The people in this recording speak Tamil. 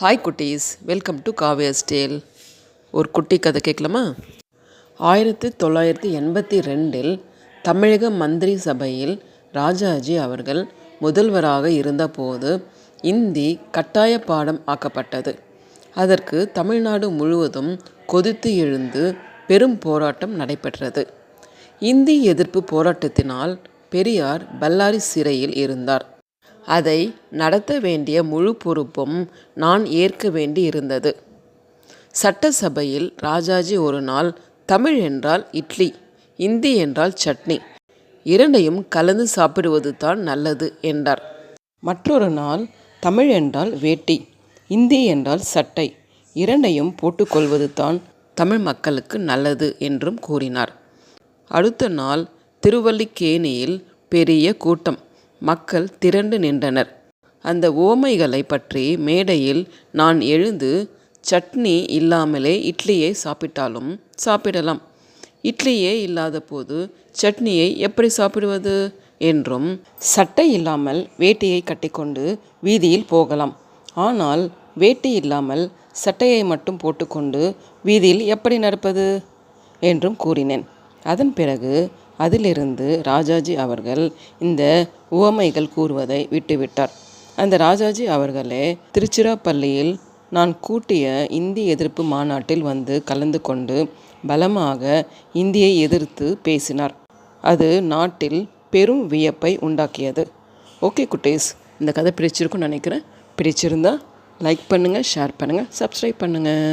ஹாய் குட்டீஸ். வெல்கம் டு காவியா ஸ்டேல் ஒரு குட்டி கதை கேட்கலாமா? ஆயிரத்தி தொள்ளாயிரத்தி எண்பத்தி ரெண்டில் தமிழக மந்திரி சபையில் ராஜாஜி அவர்கள் முதல்வராக இருந்தபோது இந்தி கட்டாய பாடம் ஆக்கப்பட்டது. அதற்கு தமிழ்நாடு முழுவதும் கொதித்து எழுந்து பெரும் போராட்டம் நடைபெற்றது. இந்தி எதிர்ப்பு போராட்டத்தினால் பெரியார் பல்லாரி சிறையில் இருந்தார். அதை நடத்த வேண்டிய முழு பொறுப்பும் நான் ஏற்க வேண்டி இருந்தது சட்டசபையில் ராஜாஜி ஒரு நாள் தமிழ் என்றால் இட்லி இந்தி என்றால் சட்னி இரண்டையும் கலந்து சாப்பிடுவது தான் நல்லது என்றார். மற்றொரு நாள் தமிழ் என்றால் வேட்டி இந்தி என்றால் சட்டை இரண்டையும் போட்டுக்கொள்வது தான் தமிழ் மக்களுக்கு நல்லது என்றும் கூறினார். அடுத்த நாள் திருவல்லிக்கேணியில் பெரிய கூட்டம். மக்கள் திரண்டு நின்றனர். அந்த ஓமைகளை பற்றி மேடையில் நான் எழுந்து சட்னி இல்லாமலே இட்லியை சாப்பிட்டாலும் சாப்பிடலாம். இட்லியே இல்லாத போது சட்னியை எப்படி சாப்பிடுவது? என்றும் சட்டை இல்லாமல் வேட்டியை கட்டிக்கொண்டு வீதியில் போகலாம். ஆனால் வேட்டி இல்லாமல் சட்டையை மட்டும் போட்டுக்கொண்டு வீதியில் எப்படி நடப்பது? என்றும் கூறினேன். அதன் பிறகு அதிலிருந்து ராஜாஜி அவர்கள் இந்த உவமைகள் கூறுவதை விட்டுவிட்டார். அந்த ராஜாஜி அவர்களே திருச்சிராப்பள்ளியில் நான் கூட்டிய இந்தி எதிர்ப்பு மாநாட்டில் வந்து கலந்து கொண்டு பலமாக இந்தியை எதிர்த்து பேசினார். அது நாட்டில் பெரும் வியப்பை உண்டாக்கியது. ஓகே குட்டீஸ் இந்த கதை பிடிச்சிருக்குன்னு நினைக்கிறேன். பிடிச்சிருந்தா லைக் பண்ணுங்கள் ஷேர் பண்ணுங்கள் சப்ஸ்கிரைப் பண்ணுங்கள்